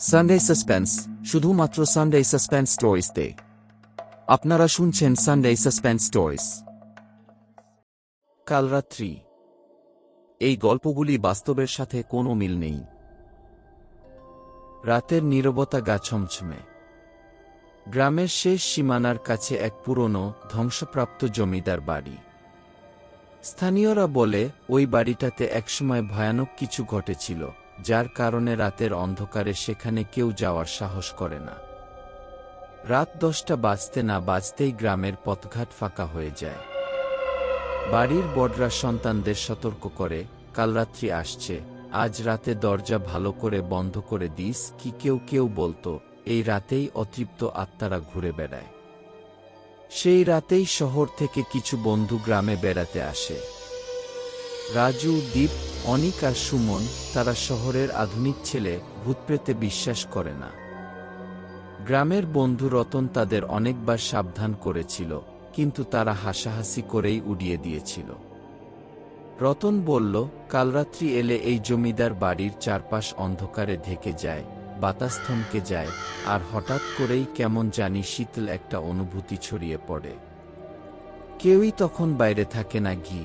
Sunday suspense শুধুমাত্র Sunday suspense স্টোরিজতে আপনারা শুনছেন সানডে সাসপেন্স স্টোরিজ কাল রাত্রি। এই গল্পগুলি বাস্তবের সাথে কোনো মিল নেই। রাতের নীরবতা গা ছমছমে। গ্রামের শেষ সীমানার কাছে এক পুরনো, ধ্বংসপ্রাপ্ত জমিদার বাড়ি। স্থানীয়রা বলে, ওই বাড়িটাতে একসময় ভয়ানক কিছু ঘটেছিল, যার কারণে রাতের অন্ধকারে সেখানে কেউ যাওয়ার সাহস করে না। রাত দশটা বাজতে না বাজতেই গ্রামের পথঘাট ফাঁকা হয়ে যায়। বাড়ির বড়রা সন্তানদের সতর্ক করে, কাল রাত্রি আসছে, আজ রাতে দরজা ভালো করে বন্ধ করে দিস, কি কেউ কেউ বলতো, এই রাতেই অতৃপ্ত আত্মারা ঘুরে বেড়ায়। সেই রাতেই শহর থেকে কিছু বন্ধু গ্রামে বেড়াতে আসে। রাজু, দীপ, অনিক আর সুমন তারা শহরের আধুনিক ছেলে, ভূতপ্রেতে বিশ্বাস করে না। গ্রামের বন্ধু রতন তাদের অনেকবার সাবধান করেছিল, কিন্তু তারা হাসাহাসি করেই উড়িয়ে দিয়েছিল। রতন বলল কালরাত্রি এলে এই জমিদার বাড়ির চারপাশ অন্ধকারে ঢেকে যায়। বাতাস থমকে যায়, আর হঠাৎ করেই কেমন জানি শীতল একটা অনুভূতি ছড়িয়ে পড়ে। কেউই তখন বাইরে থাকে না ঘি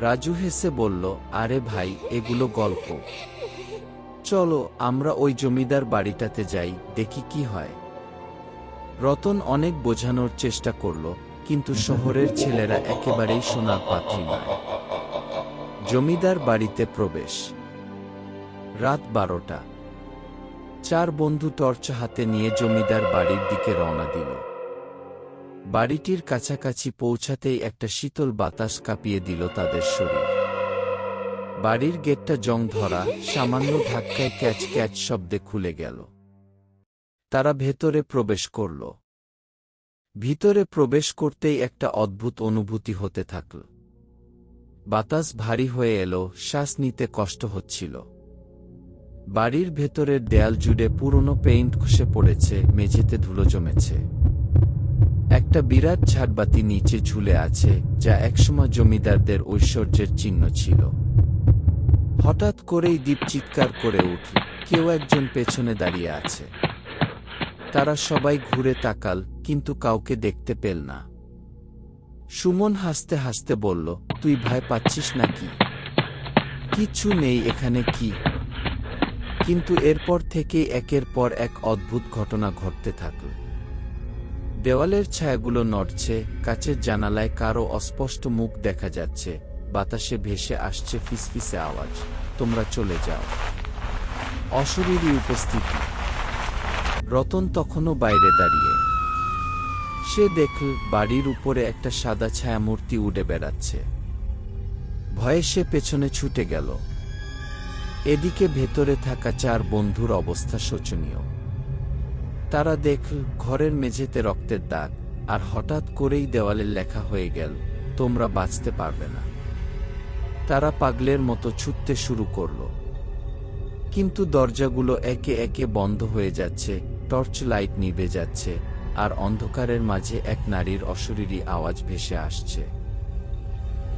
রাজু হেসে বলল, আরে ভাই, এগুলো গল্প। চলো, আমরা ওই জমিদার বাড়িটাতে যাই, দেখি কি হয়। রতন অনেক বোঝানোর চেষ্টা করল, কিন্তু শহরের ছেলেরা একেবারেই সোনার পাত্রী নয়। জমিদার বাড়িতে প্রবেশ। রাত বারোটা। চার বন্ধু টর্চ হাতে নিয়ে জমিদার বাড়ির দিকে রওনা দিল। বাড়িটির কাছাকাছি পৌঁছাতেই একটা শীতল বাতাস কাঁপিয়ে দিল তাদের শরীর। বাড়ির গেটটা জং ধরা, সামান্য ধাক্কায় ক্যাচ ক্যাচ শব্দে খুলে গেল। তারা ভেতরে প্রবেশ করল। ভিতরে প্রবেশ করতেই একটা অদ্ভুত অনুভূতি হতে থাকল। বাতাস ভারী হয়ে এলো, শ্বাস নিতে কষ্ট হচ্ছিল। বাড়ির ভেতরের দেয়াল জুড়ে পুরনো পেইন্ট খসে পড়েছে, মেঝেতে ধুলো জমেছে। একটা বিরাট ঝাড়বাতি নিচে ঝুলে আছে, যা একসময় জমিদারদের ঐশ্বর্যের চিহ্ন ছিল। হঠাৎ করেই দ্বীপ চিৎকার করে উঠল, কেউ একজন পেছনে দাঁড়িয়ে আছে। তারা সবাই ঘুরে তাকাল, কিন্তু কাউকে দেখতে পেল না। সুমন হাসতে হাসতে বলল, তুই ভয় পাচ্ছিস নাকি? কিছু নেই, এখানে কি? কিন্তু এরপর থেকেই একের পর এক অদ্ভুত ঘটনা ঘটতে থাকল। দেওয়ালের ছায়াগুলো নড়ছে, কাচের জানালায় কারও অস্পষ্ট মুখ দেখা যাচ্ছে, বাতাসে ভেসে আসছে ফিসফিসে আওয়াজ। তোমরা চলে যাও। অশরীরী উপস্থিতি। রতন তখনও বাইরে দাঁড়িয়ে। সে দেখল বাড়ির উপরে একটা সাদা ছায়ামূর্তি উড়ে বেড়াচ্ছে। ভয়ে সে পেছনে ছুটে গেল। এদিকে ভেতরে থাকা চার বন্ধুর অবস্থা শোচনীয়। তারা দেখল ঘরের মেঝেতে রক্তের দাগ, আর হঠাৎ করেই দেওয়ালে লেখা হয়ে গেল, তোমরা বাঁচতে পারবে না। তারা পাগলের মতো ছুটতে শুরু করল। কিন্তু দরজাগুলো একে একে বন্ধ হয়ে যাচ্ছে, টর্চ লাইট নিভে যাচ্ছে, আর অন্ধকারের মাঝে এক নারীর অশরীরী আওয়াজ ভেসে আসছে।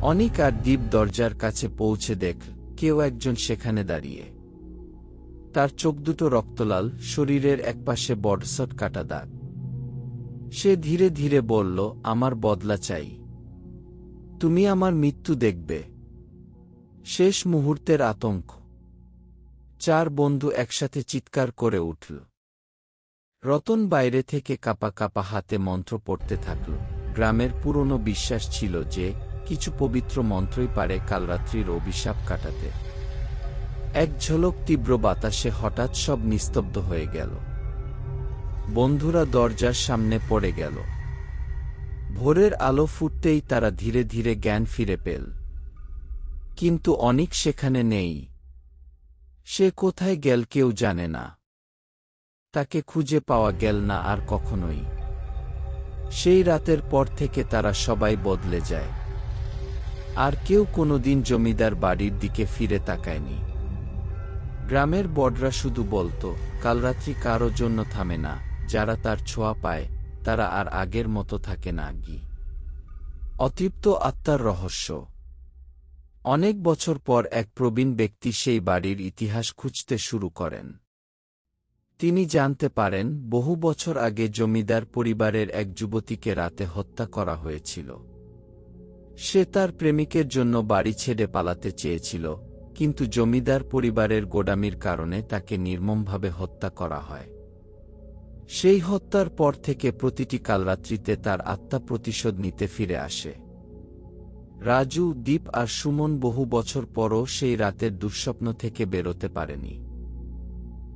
অনিক আর দ্বীপ দরজার কাছে পৌঁছে দেখ কেউ একজন সেখানে দাঁড়িয়ে। তার চোখ দুটো রক্তলাল, শরীরের একপাশে বডসট কাটা দাগ। সে ধীরে ধীরে বলল, আমার বদলা চাই। তুমি আমার মৃত্যু দেখবে। শেষ মুহূর্তের আতঙ্ক চার বন্ধু একসাথে চিৎকার করে উঠল। রতন বাইরে থেকে কাপা কাপা হাতে মন্ত্র পড়তে থাকল। গ্রামের পুরনো বিশ্বাস ছিল যে কিছু পবিত্র মন্ত্রই পারে কালরাত্রির অভিশাপ কাটাতে। এক ঝলক তীব্র বাতাসে হঠাৎ সব নিস্তব্ধ হয়ে গেল। বন্ধুরা দরজার সামনে পড়ে গেল। ভোরের আলো ফুটতেই তারা ধীরে ধীরে জ্ঞান ফিরে পেল। কিন্তু অনেক সেখানে নেই। সে কোথায় গেল কেউ জানে না। তাকে খুঁজে পাওয়া গেল না আর কখনোই। সেই রাতের পর থেকে তারা সবাই বদলে যায়। আর কেউ কোনোদিন জমিদার বাড়ির দিকে ফিরে তাকায়নি। গ্রামের বড়রা শুধু বলতো কালরাত্রি কারও জন্য থামে না, যারা তার ছোঁয়া পায়, তারা আর আগের মতো থাকে না গি অতৃপ্ত আত্মার রহস্য। অনেক বছর পর এক প্রবীণ ব্যক্তি সেই বাড়ির ইতিহাস খুঁজতে শুরু করেন। তিনি জানতে পারেন, বহু বছর আগে জমিদার পরিবারের এক যুবতীকে রাতে হত্যা করা হয়েছিল। সে তার প্রেমিকের জন্য বাড়ি ছেড়ে পালাতে চেয়েছিল, কিন্তু জমিদার পরিবারের গোডামির কারণে তাকে নির্মমভাবে হত্যা করা হয়। সেই হত্যার পর থেকে প্রতিটি কালরাত্রিতে তার আত্মা প্রতিশোধ নিতে ফিরে আসে। রাজু, দীপ আর সুমন বহু বছর পরও সেই রাতের দুঃস্বপ্ন থেকে বেরোতে পারেনি।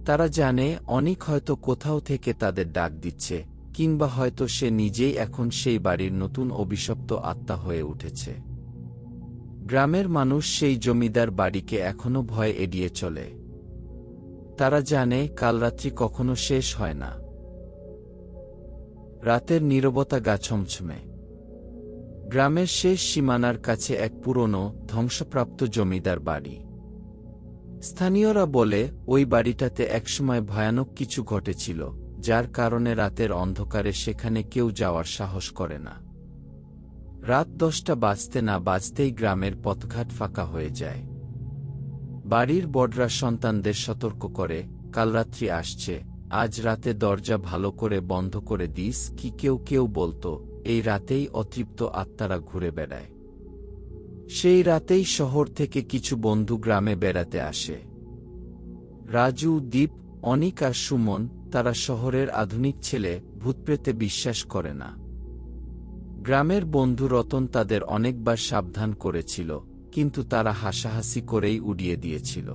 তারা জানে, অনেক হয়তো কোথাও থেকে তাদের ডাক দিচ্ছে কিংবা হয়তো সে নিজেই এখন সেই বাড়ির নতুন অভিশপ্ত আত্মা হয়ে উঠেছে। গ্রামের মানুষ সেই জমিদার বাড়িকে এখনও ভয় এড়িয়ে চলে। তারা জানে কাল রাত্রি কখনো শেষ হয় না। রাতের নীরবতা গা ছমছমে। গ্রামের শেষ সীমানার কাছে এক পুরনো, ধ্বংসপ্রাপ্ত জমিদার বাড়ি। স্থানীয়রা বলে, ওই বাড়িটাতে একসময় ভয়ানক কিছু ঘটেছিল। যার কারণে রাতের অন্ধকারে সেখানে কেউ যাওয়ার সাহস করে না। রাত দশটা বাজতে না বাজতেই গ্রামের পথঘাট ফাঁকা হয়ে যায়। বাড়ির বড়রা সন্তানদের সতর্ক করে, কাল রাত্রি আসছে, আজ রাতে দরজা ভালো করে বন্ধ করে দিস, কি কেউ কেউ বলতো, এই রাতেই অতৃপ্ত আত্মারা ঘুরে বেড়ায়। সেই রাতেই শহর থেকে কিছু বন্ধু গ্রামে বেড়াতে আসে। রাজু, দীপ, অনিক আর সুমন তারা শহরের আধুনিক ছেলে ভূতপ্রেতে বিশ্বাস করে না। গ্রামের বন্ধু রতন তাদের অনেকবার সাবধান করেছিল, কিন্তু তারা হাসাহাসি করেই উড়িয়ে দিয়েছিল।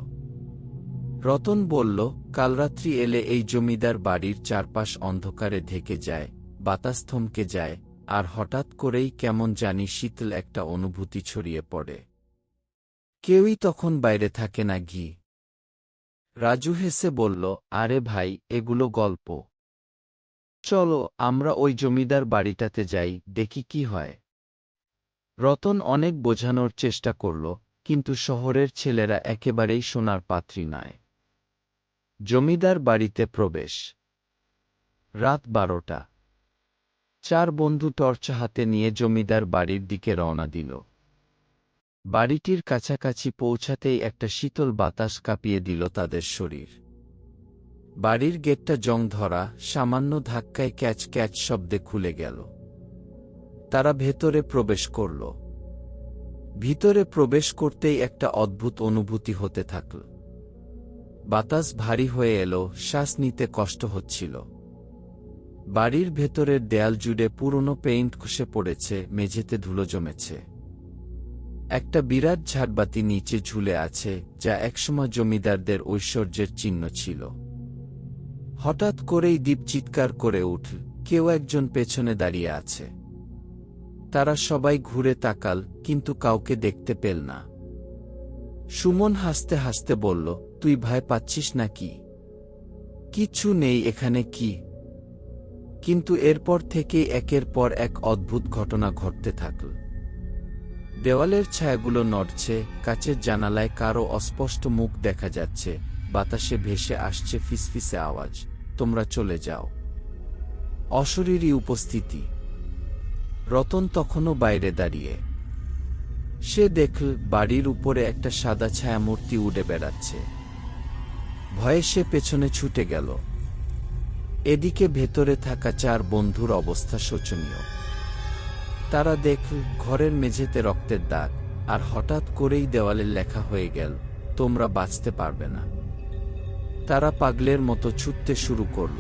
রতন বলল কালরাত্রি এলে এই জমিদার বাড়ির চারপাশ অন্ধকারে ঢেকে যায়, বাতাস থমকে যায়, আর হঠাৎ করেই কেমন জানি শীতল একটা অনুভূতি ছড়িয়ে পড়ে। কেউই তখন বাইরে থাকে না ঘি রাজু হেসে বলল, আরে ভাই, এগুলো গল্প। চলো, আমরা ওই জমিদার বাড়িটাতে যাই, দেখি কি হয়। রতন অনেক বোঝানোর চেষ্টা করল, কিন্তু শহরের ছেলেরা একেবারেই সোনার পাত্রী নয়। জমিদার বাড়িতে প্রবেশ। রাত বারোটা। চার বন্ধু টর্চ হাতে নিয়ে জমিদার বাড়ির দিকে রওনা দিল। বাড়িটির কাছাকাছি পৌঁছাতেই একটা শীতল বাতাস কাঁপিয়ে দিল তাদের শরীর। বাড়ির গেটটা জং ধরা, সামান্য ধাক্কায় ক্যাচ ক্যাচ শব্দে খুলে গেল। তারা ভেতরে প্রবেশ করল। ভিতরে প্রবেশ করতেই একটা অদ্ভুত অনুভূতি হতে থাকল। বাতাস ভারী হয়ে এলো, শ্বাস নিতে কষ্ট হচ্ছিল। বাড়ির ভেতরের দেয়াল জুড়ে পুরনো পেইন্ট খসে পড়েছে, মেঝেতে ধুলো জমেছে। একটা বিরাট ঝাড়বাতি নিচে ঝুলে আছে, যা একসময় জমিদারদের ঐশ্বর্যের চিহ্ন ছিল। হঠাৎ করেই দ্বীপ চিৎকার করে উঠল কেউ একজন পেছনে দাঁড়িয়ে আছে। তারা সবাই ঘুরে তাকাল, কিন্তু কাউকে দেখতে পেল না। সুমন হাসতে হাসতে বলল, তুই ভয় পাচ্ছিস না কি কিচ্ছু নেই, এখানে কি? কিন্তু এরপর থেকেই একের পর এক অদ্ভুত ঘটনা ঘটতে থাকল। দেওয়ালের ছায়াগুলো নড়ছে, কাচের জানালায় কারও অস্পষ্ট মুখ দেখা যাচ্ছে, বাতাসে ভেসে আসছে ফিসফিসে আওয়াজ, তোমরা চলে যাও। অশরীরী উপস্থিতি। রতন তখনও বাইরে দাঁড়িয়ে। সে দেখল বাড়ির উপরে একটা সাদা ছায়ামূর্তি উড়ে বেড়াচ্ছে। ভয়ে সে পেছনে ছুটে গেল। এদিকে ভেতরে থাকা চার বন্ধুর অবস্থা শোচনীয়। তারা দেখল ঘরের মেঝেতে রক্তের দাগ, আর হঠাৎ করেই দেওয়ালে লেখা হয়ে গেল, তোমরা বাঁচতে পারবে না। তারা পাগলের মতো ছুটতে শুরু করল।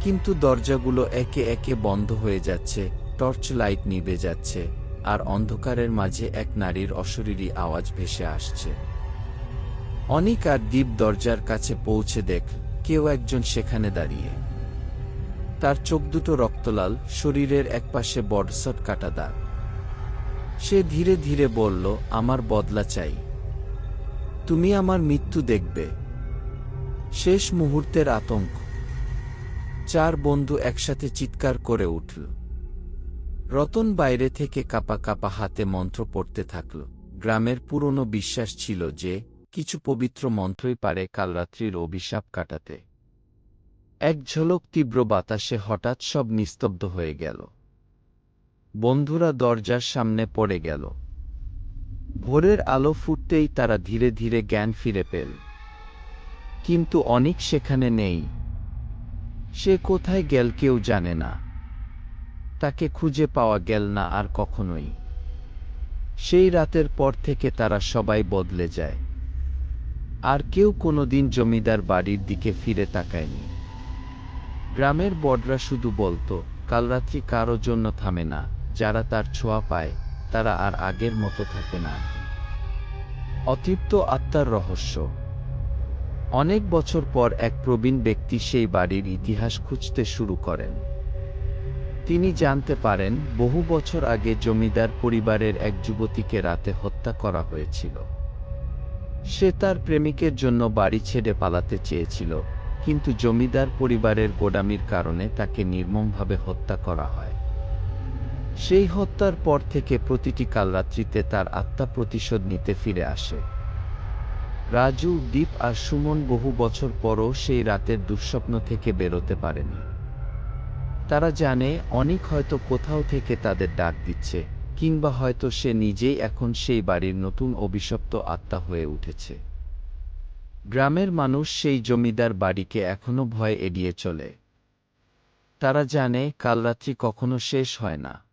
কিন্তু দরজাগুলো একে একে বন্ধ হয়ে যাচ্ছে, টর্চ লাইট নিভে যাচ্ছে, আর অন্ধকারের মাঝে এক নারীর অশরীরী আওয়াজ ভেসে আসছে। অনিক আর দ্বীপ দরজার কাছে পৌঁছে দেখ, কেউ একজন সেখানে দাঁড়িয়ে। তার চোখ দুটো রক্তলাল, শরীরের একপাশে বডসট কাটা দাগ। সে ধীরে ধীরে বলল, আমার বদলা চাই। তুমি আমার মৃত্যু দেখবে। শেষ মুহূর্তের আতঙ্ক চার বন্ধু একসাথে চিৎকার করে উঠল। রতন বাইরে থেকে কাপা কাপা হাতে মন্ত্র পড়তে থাকল। গ্রামের পুরনো বিশ্বাস ছিল যে, কিছু পবিত্র মন্ত্রই পারে কালরাত্রির অভিশাপ কাটাতে। এক ঝলক তীব্র বাতাসে হঠাৎ সব নিস্তব্ধ হয়ে গেল। বন্ধুরা দরজার সামনে পড়ে গেল। ভোরের আলো ফুটতেই তারা ধীরে ধীরে জ্ঞান ফিরে পেল। কিন্তু অনেক সেখানে নেই। সে কোথায় গেল কেউ জানে না। তাকে খুঁজে পাওয়া গেল না আর কখনোই। সেই রাতের পর থেকে তারা সবাই বদলে যায়। আর কেউ কোনোদিন জমিদার বাড়ির দিকে ফিরে তাকায়নি। গ্রামের বড়রা শুধু বলতো কাল রাত্রি কারও জন্য থামে না, যারা তার ছোঁয়া পায়, তারা আর আগের মতো থাকে না। অতৃপ্ত আত্মার রহস্য। অনেক বছর পর এক প্রবীণ ব্যক্তি সেই বাড়ির ইতিহাস খুঁজতে শুরু করেন। তিনি জানতে পারেন, বহু বছর আগে জমিদার পরিবারের এক যুবতীকে রাতে হত্যা করা হয়েছিল। সে তার প্রেমিকের জন্য বাড়ি ছেড়ে পালাতে চেয়েছিল। কিন্তু জমিদার পরিবারের গোডামির কারণে তাকে নির্মমভাবে হত্যা করা হয়। সেই হত্যার পর থেকে প্রতিটি কালরাত্রিতে তার আত্মা প্রতিশোধ নিতে ফিরে আসে। রাজু, দীপ আর সুমন বহু বছর পরও সেই রাতের দুঃস্বপ্ন থেকে বেরোতে পারেনি। তারা জানে, অনেক হয়তো কোথাও থেকে তাদের ডাক দিচ্ছে, কিংবা হয়তো সে নিজেই এখন সেই বাড়ির নতুন অভিশপ্ত আত্মা হয়ে উঠেছে। গ্রামের মানুষ সেই জমিদার বাড়িকে এখনও ভয় এড়িয়ে চলে। তারা জানে কালরাত্রি কখনো শেষ হয় না।